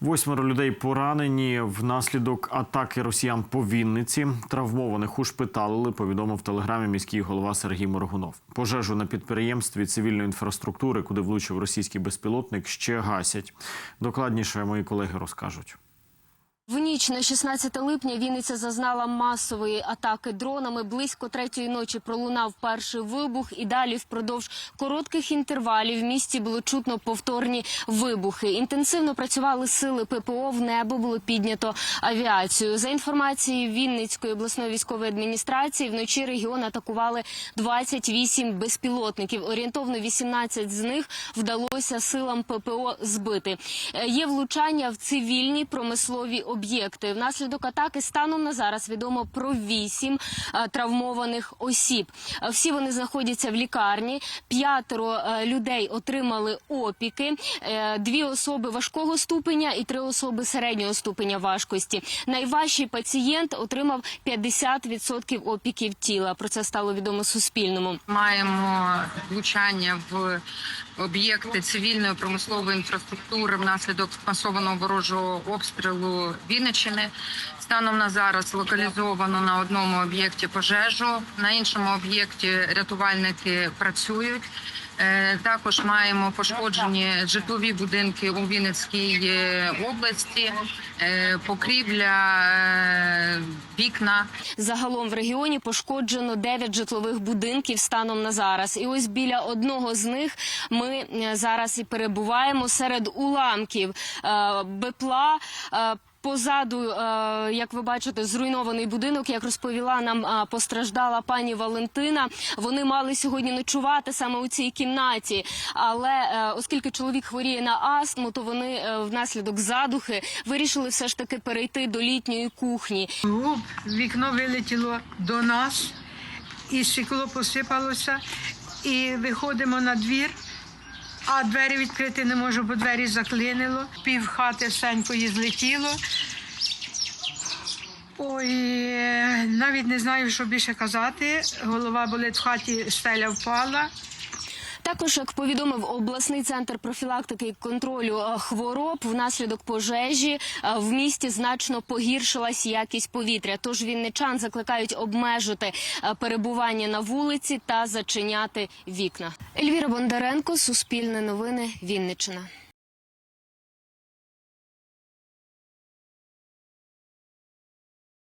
Восьмеро людей поранені внаслідок атаки росіян по Вінниці. Травмованих ушпиталили, повідомив в телеграмі міський голова Сергій Моргунов. Пожежу на підприємстві цивільної інфраструктури, куди влучив російський безпілотник, ще гасять. Докладніше мої колеги розкажуть. В ніч на 16 липня Вінниця зазнала масової атаки дронами. Близько третьої ночі пролунав перший вибух, і далі впродовж коротких інтервалів в місті було чутно повторні вибухи. Інтенсивно працювали сили ППО. В небо було піднято авіацію. За інформацією Вінницької обласної військової адміністрації, вночі регіон атакували 28 безпілотників. Орієнтовно 18 з них вдалося силам ППО збити. Е, Є влучання в цивільні промислові об'єкти. Внаслідок атаки станом на зараз відомо про вісім е, травмованих осіб. Е, Всі вони знаходяться в лікарні. П'ятеро е, людей отримали опіки. Дві особи важкого ступеня і три особи середнього ступеня важкості. Найважчий пацієнт отримав 50% опіків тіла. Про це стало відомо Суспільному. Маємо влучання в об'єкти цивільної промислової інфраструктури внаслідок масованого ворожого обстрілу Вінниччини. Станом на зараз локалізовано на одному об'єкті пожежу, на іншому об'єкті рятувальники працюють. Е, Також маємо пошкоджені житлові будинки у Вінницькій е, області, е, покрівля, вікна. Загалом в регіоні пошкоджено 9 житлових будинків станом на зараз. І ось біля одного з них ми зараз і перебуваємо серед уламків бепла. Позаду, е, як ви бачите, зруйнований будинок, як розповіла нам е, постраждала пані Валентина. Вони мали сьогодні ночувати саме у цій кімнаті. Але е, оскільки чоловік хворіє на астму, то вони внаслідок задухи вирішили все ж таки перейти до літньої кухні. Вікно вилетіло до нас, і стекло посипалося, і виходимо на двір, а двері відкрити не можу, бо двері заклинило. Пів хати всенької злетіло. Ой, навіть не знаю, що більше казати. Голова болить в хаті, стеля впала. Також, як повідомив обласний центр профілактики і контролю е, хвороб, внаслідок пожежі е, в місті значно погіршилась якість повітря. Тож вінничан закликають обмежити е, перебування на вулиці та зачиняти вікна. Ельвіра Бондаренко, Суспільне новини, Вінниччина.